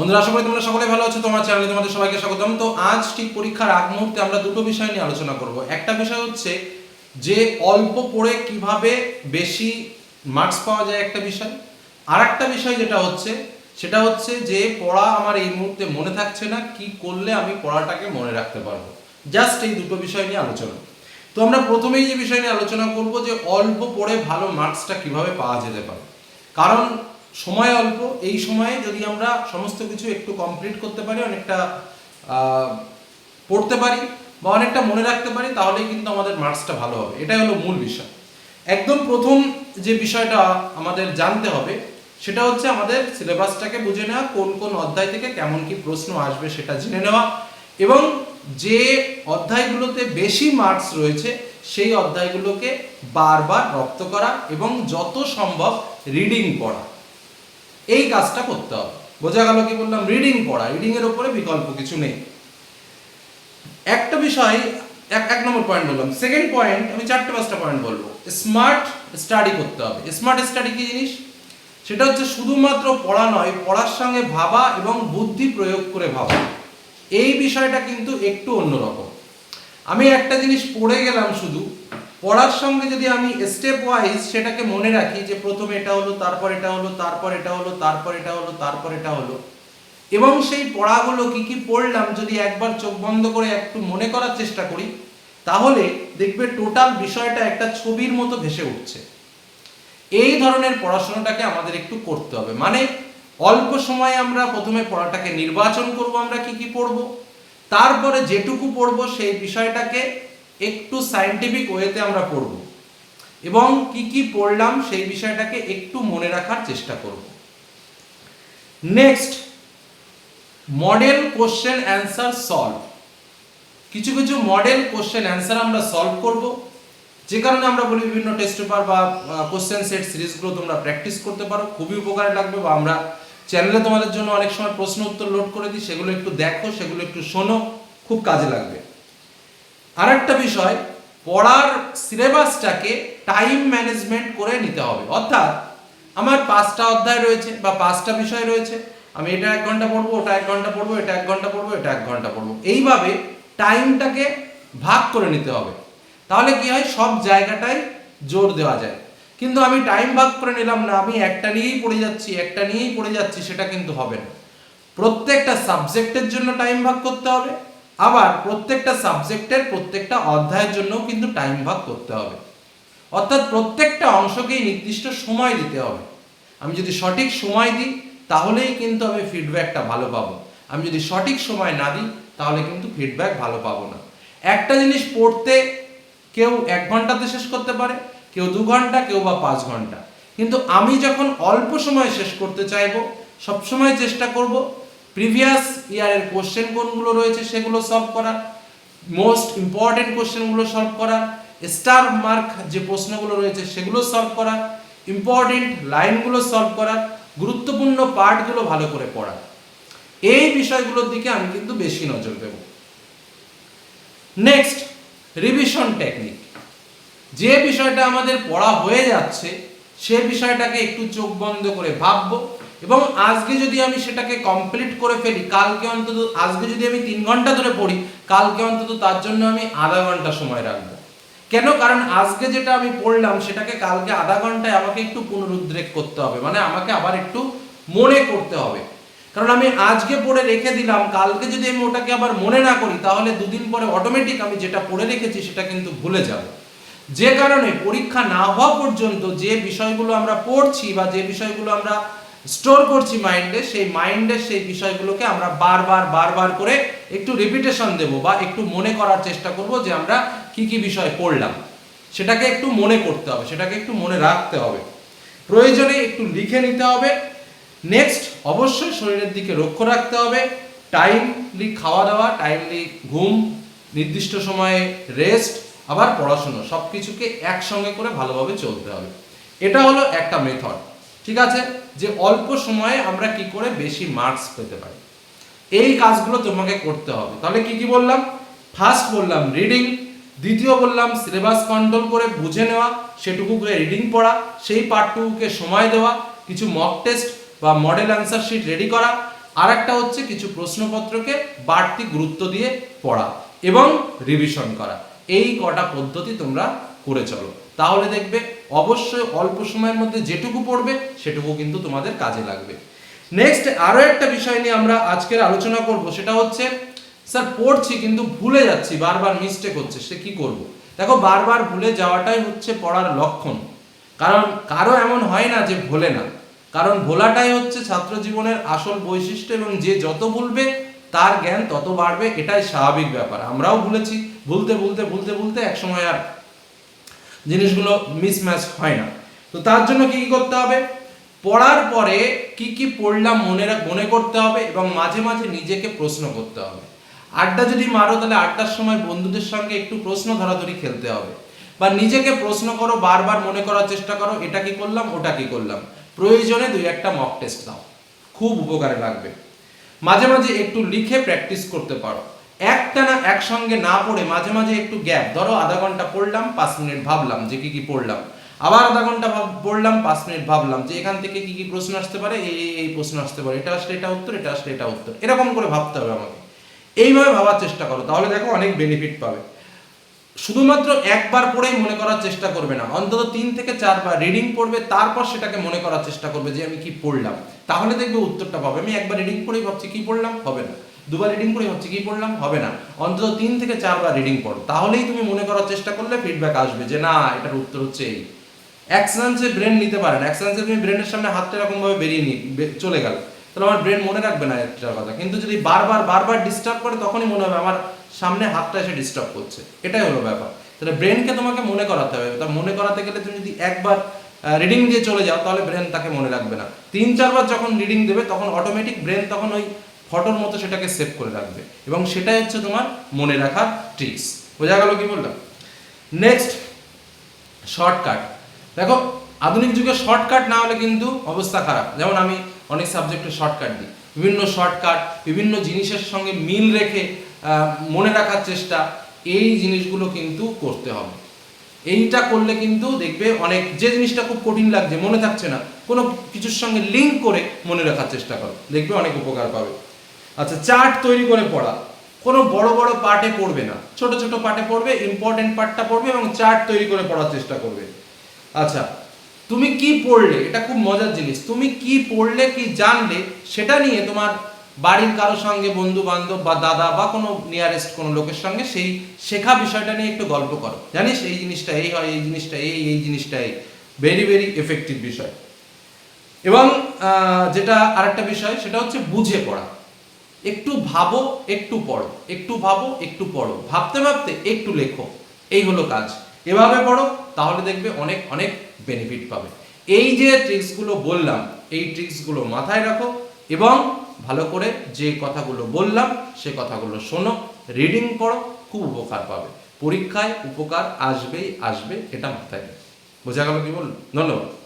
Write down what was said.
বন্ধুরা, আশা করি তোমরা সকলে ভালো আছো, তোমার চ্যানেলে তোমাদের সবাইকে স্বাগতম। তো আজ ঠিক পরীক্ষার আগ মুহূর্তে আমরা দুটো বিষয় নিয়ে আলোচনা করব। একটা বিষয় হচ্ছে যে অল্প পড়ে কীভাবে বেশি মার্কস পাওয়া যায় একটা বিষয়। আর একটা বিষয় যেটা হচ্ছে, সেটা হচ্ছে যে পড়া আমার এই মুহূর্তে মনে থাকছে না, কি করলে আমি পড়াটাকে মনে রাখতে পারব। জাস্ট এই দুটো বিষয় নিয়ে আলোচনা। তো আমরা প্রথমেই যে বিষয় নিয়ে আলোচনা করব যে অল্প পড়ে ভালো মার্কসটা কীভাবে পাওয়া যেতে পারে। কারণ সময় অল্প। এই সময়ে যদি আমরা সমস্ত কিছু একটু কমপ্লিট করতে পারি, অনেকটা পড়তে পারি বা অনেকটা মনে রাখতে পারি, তাহলেই কিন্তু আমাদের মার্কসটা ভালো হবে। এটাই হলো মূল বিষয়। একদম প্রথম যে বিষয়টা আমাদের জানতে হবে, সেটা হচ্ছে আমাদের সিলেবাসটাকে বুঝে নেওয়া, কোন কোন অধ্যায় থেকে কেমন কি প্রশ্ন আসবে সেটা জেনে নেওয়া এবং যে অধ্যায়গুলোতে বেশি মার্কস রয়েছে, সেই অধ্যায়গুলোকে বারবার রপ্ত করা এবং যত সম্ভব রিডিং পড়া। এই কাজটা করতে হবে। বোঝা গেল কি বললাম? রিডিং পড়া রিডিং এর উপরে বিকল্প কিছু নেই। একটা বিষয়, এক এক নম্বর পয়েন্ট বললাম। সেকেন্ড পয়েন্ট আমি চারটে পাঁচটা পয়েন্ট বলব। স্মার্ট স্টাডি করতে হবে। স্মার্ট স্টাডি কি জিনিস? সেটা হচ্ছে শুধুমাত্র পড়া নয়, পড়ার সঙ্গে ভাবা এবং বুদ্ধি প্রয়োগ করে ভাবা। এই বিষয়টা কিন্তু একটু অন্যরকম। আমি একটা জিনিস পড়ে গেলাম শুধু পড়ার সঙ্গে যদি আমি স্টেপ ওয়াইজ সেটাকে মনে রাখি যে প্রথমে এটা হলো, তারপর এটা হলো, তারপর এটা হলো, তারপর এটা হলো, তারপর এটা হলো, এবং সেই পড়াগুলো কি কি পড়লাম যদি একবার চোখ বন্ধ করে একটু মনে করার চেষ্টা করি, তাহলে দেখবে টোটাল বিষয়টা একটা ছবির মতো ভেসে উঠছে। এই ধরনের পড়াশোনাটাকে আমাদের একটু করতে হবে। মানে অল্প সময়ে আমরা প্রথমে পড়াটাকে নির্বাচন করব আমরা কি কি পড়ব, তারপরে যেটুকু পড়ব সেই বিষয়টাকে একটু সায়েন্টিফিক ওয়েতে আমরা পড়ব। এবং কি কি পড়লাম সেই বিষয়টাকে একটু মনে রাখার চেষ্টা করব। Next model question answer solve কিছু কিছু মডেল কোশ্চেন অ্যান্সার আমরা সলভ করব। যে কারণে আমরা বলি বিভিন্ন টেস্ট পেপার বা কোশ্চেন সেট সিরিজগুলো তোমরা প্র্যাকটিস করতে পারো। খুবই উপকারে লাগবে বা আমরা চ্যানেলে তোমাদের জন্য অনেক সময় প্রশ্ন উত্তর লোড করে দিই। সেগুলো একটু দেখো, সেগুলো একটু শোনো। খুব কাজে লাগবে। আরেকটা বিষয়, পড়ার সিলেবাসটাকে টাইম ম্যানেজমেন্ট করে নিতে হবে। অর্থাৎ আমার পাঁচটা অধ্যায় রয়েছে বা পাঁচটা বিষয় রয়েছে, আমি এটা এক ঘণ্টা পড়ব, ওটা এক ঘণ্টা পড়ব, এটা এক ঘণ্টা পড়ব, এটা এক ঘণ্টা পড়ব। এইভাবে টাইমটাকে ভাগ করে নিতে হবে। তাহলে কি হয়? সব জায়গাটায় জোর দেওয়া যায়। কিন্তু আমি টাইম ভাগ করে নিলাম না, আমি একটা নিয়েই পড়ে যাচ্ছি, একটা নিয়েই পড়ে যাচ্ছি, সেটা কিন্তু হবে না। প্রত্যেকটা সাবজেক্টের জন্য টাইম ভাগ করতে হবে। আবার প্রত্যেকটা সাবজেক্টের প্রত্যেকটা অধ্যায়ের জন্য কিন্তু টাইম ভাগ করতে হবে। অর্থাৎ প্রত্যেকটা অংশকেই নির্দিষ্ট সময় দিতে হবে। আমি যদি সঠিক সময় দিই, তাহলেই কিন্তু আমি ফিডব্যাকটা ভালো পাবো। আমি যদি সঠিক সময় না দিই, তাহলে কিন্তু ফিডব্যাক ভালো পাবো না। একটা জিনিস পড়তে কেউ এক ঘন্টাতে শেষ করতে পারে, কেউ দু ঘণ্টা, কেউ বা পাঁচ ঘণ্টা। কিন্তু আমি যখন অল্প সময় শেষ করতে চাইব, সবসময় চেষ্টা করব প্রিভিয়াস ইয়ারের কোশ্চেন কোনগুলো রয়েছে সেগুলো সলভ করা। মোস্ট ইম্পর্টেন্ট কোশ্চেনগুলো সলভ করা। স্টার মার্ক যে প্রশ্নগুলো রয়েছে সেগুলো সলভ করা। ইম্পর্টেন্ট লাইনগুলো সলভ করা। গুরুত্বপূর্ণ পার্টগুলো ভালো করে পড়া। এই বিষয়গুলোর দিকে আমি কিন্তু বেশি নজর দেব। নেক্সট রিভিশন টেকনিক যে বিষয়টা আমাদের পড়া হয়ে যাচ্ছে, সে বিষয়টাকে একটু চোখ বন্ধ করে ভাববো। এবং আজকে যদি আমি সেটাকে কমপ্লিট করে ফেলি, কালকে অন্তত, আজকে যদি আমি তিন ঘণ্টা ধরে পড়ি, কালকে অন্তত তার জন্য আমি আধা ঘণ্টা সময় রাখব। কেন? কারণ আজকে যেটা আমি পড়লাম, সেটাকে কালকে আধা ঘন্টায় আমাকে একটু পুনরুদ্রেক করতে হবে। মানে আমাকে আবার একটু মনে করতে হবে। কারণ আমি আজকে পড়ে রেখে দিলাম, কালকে যদি আমি ওটাকে আবার মনে না করি, তাহলে দুদিন পরে অটোমেটিক আমি যেটা পড়ে রেখেছি, সেটা কিন্তু ভুলে যাব। যে কারণে পরীক্ষা না হওয়া পর্যন্ত যে বিষয়গুলো আমরা পড়ছি বা যে বিষয়গুলো আমরা স্টোর করছি মাইন্ডে, সেই মাইন্ডের সেই বিষয়গুলোকে আমরা বারবার বারবার করে একটু রিপিটেশন দেব বা একটু মনে করার চেষ্টা করব যে আমরা কি কি বিষয় পড়লাম। সেটাকে একটু মনে করতে হবে, সেটাকে একটু মনে রাখতে হবে। প্রয়োজনে একটু লিখে নিতে হবে। নেক্সট অবশ্যই শরীরের দিকে লক্ষ্য রাখতে হবে। টাইমলি খাওয়া দাওয়া টাইমলি ঘুম, নির্দিষ্ট সময়ে রেস্ট আবার পড়াশুনো সব কিছুকে একসঙ্গে করে ভালোভাবে চলতে হবে। এটা হলো একটা মেথড ঠিক আছে? যে অল্প সময়ে আমরা কি করে বেশি মার্কস পেতে পারি। এই কাজগুলো তোমাকে করতে হবে। তাহলে কি কি বললাম? ফার্স্ট বললাম রিডিং দ্বিতীয় বললাম সিলেবাস কন্ট্রোল করে বুঝে নেওয়া, সেটুকু করে রিডিং পড়া, সেই পার্টটুকুকে সময় দেওয়া, কিছু মক টেস্ট বা মডেল অ্যান্সার শিট রেডি করা আর একটা হচ্ছে কিছু প্রশ্নপত্রকে বাড়তি গুরুত্ব দিয়ে পড়া এবং রিভিশন করা। এই কটা পদ্ধতি তোমরা করে চলো। তাহলে দেখবে অবশ্যই অল্প সময়ের মধ্যে যেটুকু পড়বে, সেটুকু কিন্তু তোমাদের কাজে লাগবে। নেক্সট আরও একটা বিষয় নিয়ে আমরা আজকের আলোচনা করব, সেটা হচ্ছে, স্যার, পড়ছি কিন্তু ভুলে যাচ্ছি, বারবার মিস্টেক হচ্ছে, সে কি করব? দেখো, বারবার ভুলে যাওয়াটাই হচ্ছে পড়ার লক্ষণ। কারণ কারও এমন হয় না যে ভোলে না। কারণ ভোলাটাই হচ্ছে ছাত্র জীবনের আসল বৈশিষ্ট্য এবং যে যত ভুলবে, তার জ্ঞান তত বাড়বে, এটাই স্বাভাবিক ব্যাপার। আমরাও ভুলেছি, ভুলতে ভুলতে ভুলতে ভুলতে একসময় আর জিনিসগুলো মিসম্যাচ হয় না। তো তার জন্য কি কি করতে হবে? পড়ার পরে কি কি পড়লাম মনে মনে করতে হবে এবং মাঝে মাঝে নিজেকে প্রশ্ন করতে হবে। আড্ডা যদি মারো তাহলে আড্ডার সময় বন্ধুদের সঙ্গে একটু প্রশ্ন ধরাধরি খেলতে হবে। বা নিজেকে প্রশ্ন করো, বারবার মনে করার চেষ্টা করো, এটা কি করলাম, ওটা কি করলাম। প্রয়োজনে দুই একটা মক টেস্ট দাও। খুব উপকারে লাগবে। মাঝে মাঝে একটু লিখে প্র্যাকটিস করতে পারো। একটানা একসঙ্গে না পড়ে মাঝে মাঝে একটু গ্যাপ ধরো আধা ঘণ্টা পড়লাম, পাঁচ মিনিট ভাবলাম যে কি কি পড়লাম। আবার আধা ঘণ্টা পড়লাম, পাঁচ মিনিট ভাবলাম যে এখান থেকে কি কি প্রশ্ন আসতে পারে, এই- এই প্রশ্ন আসতে পারে। এটা আসলে এটা উত্তর, এটা আসলে এটা উত্তর। এরকম করে ভাবতে হবে আমাকে। এইভাবে ভাবার চেষ্টা করো, তাহলে দেখো অনেক বেনিফিট পাবে। শুধুমাত্র একবার পড়েই মনে করার চেষ্টা করবে না। অন্তত তিন থেকে চারবার রিডিং পড়বে, তারপর সেটাকে মনে করার চেষ্টা করবে যে আমি কি পড়লাম। তাহলে দেখবে উত্তরটা পাবে। আমি একবার রিডিং পড়েই ভাবছি কি পড়লাম? হবে না। দুবার রিডিং পড়েই ভাবছি কি পড়লাম? হবে না। অন্তত তিন থেকে চারবার রিডিং পড়ো। তাহলেই তুমি মনে করার চেষ্টা করলে ফিডব্যাক আসবে যে, না, এটার উত্তর হচ্ছে এই। অ্যাকশনসে ব্রেন নিতে পারে না অ্যাকশনসে তুমি ব্রেনের সামনে হাতটা এরকম ভাবে বেরিয়ে নি চলে গেল। তাহলে আমার ব্রেন মনে রাখবে না একটা কথা। কিন্তু যদি বারবার বারবার ডিস্টার্ব করে, তখনই মনে হবে আমার সামনে হাতটা এসে ডিস্টার্ব করছে। এটাই হলো ব্যাপার। তাহলে ব্রেনকে তোমাকে মনে করাতে হবে। তা মনে করাতে গেলে তুমি যদি একবার রিডিং দিয়ে চলে যাও, তাহলে ব্রেন তাকে মনে রাখবে না। তিন, চারবার যখন রিডিং দেবে, তখন অটোমেটিক ব্রেন তখন ওই ফটোর মতো সেটাকে সেভ করে রাখবে। এবং সেটাই হচ্ছে তোমার মনে রাখার ট্রিক্স বোঝা গেল কি বললাম? নেক্সট শর্টকাট দেখো, আধুনিক যুগে শর্টকাট না হলে কিন্তু অবস্থা খারাপ। যেমন আমি অনেক সাবজেক্টে শর্টকাট দিই। বিভিন্ন শর্টকাট বিভিন্ন জিনিসের সঙ্গে মিল রেখে মনে রাখার চেষ্টা, এই জিনিসগুলো কিন্তু করতে হবে। এইটা করলে কিন্তু দেখবে অনেক, যে জিনিসটা খুব কঠিন লাগছে, মনে থাকছে না, কোনো কিছুর সঙ্গে লিঙ্ক করে মনে রাখার চেষ্টা করো। দেখবে অনেক উপকার পাবে। আচ্ছা চার্ট তৈরি করে পড়া। কোনো বড় বড় পার্টে পড়বে না। ছোট ছোট পার্টে পড়বে ইম্পর্টেন্ট পার্টটা পড়বে এবং চার্ট তৈরি করে পড়ার চেষ্টা করবে। আচ্ছা তুমি কি পড়লে? এটা খুব মজার জিনিস। তুমি কি পড়লে, কি জানলে, সেটা নিয়ে তোমার বাড়ির কারও সঙ্গে বন্ধু বান্ধব বা দাদা বা কোনো নিয়ারেস্ট কোনো লোকের সঙ্গে সেই শেখা বিষয়টা নিয়ে একটু গল্প করো। জানিস, এই জিনিসটা এই হয়, এই জিনিসটা এই এই জিনিসটা এই। ভেরি ভেরি এফেক্টিভ বিষয়। এবং যেটা আরেকটা বিষয়, সেটা হচ্ছে বুঝে পড়া। একটু ভাবো, একটু পড়ো। একটু ভাবো, একটু পড়ো। ভাবতে ভাবতে একটু লেখো। এই হলো কাজ। এভাবে পড়ো, তাহলে দেখবে অনেক অনেক বেনিফিট পাবে। এই যে ট্রিক্সগুলো বললাম, এই ট্রিক্সগুলো মাথায় রাখো এবং ভালো করে যে কথাগুলো বললাম, সে কথাগুলো শোনো রিডিং পড়ো খুব উপকার পাবে। পরীক্ষায় উপকার আসবেই আসবে, এটা মাথায় বোঝা গেল কি বলল ধন্যবাদ।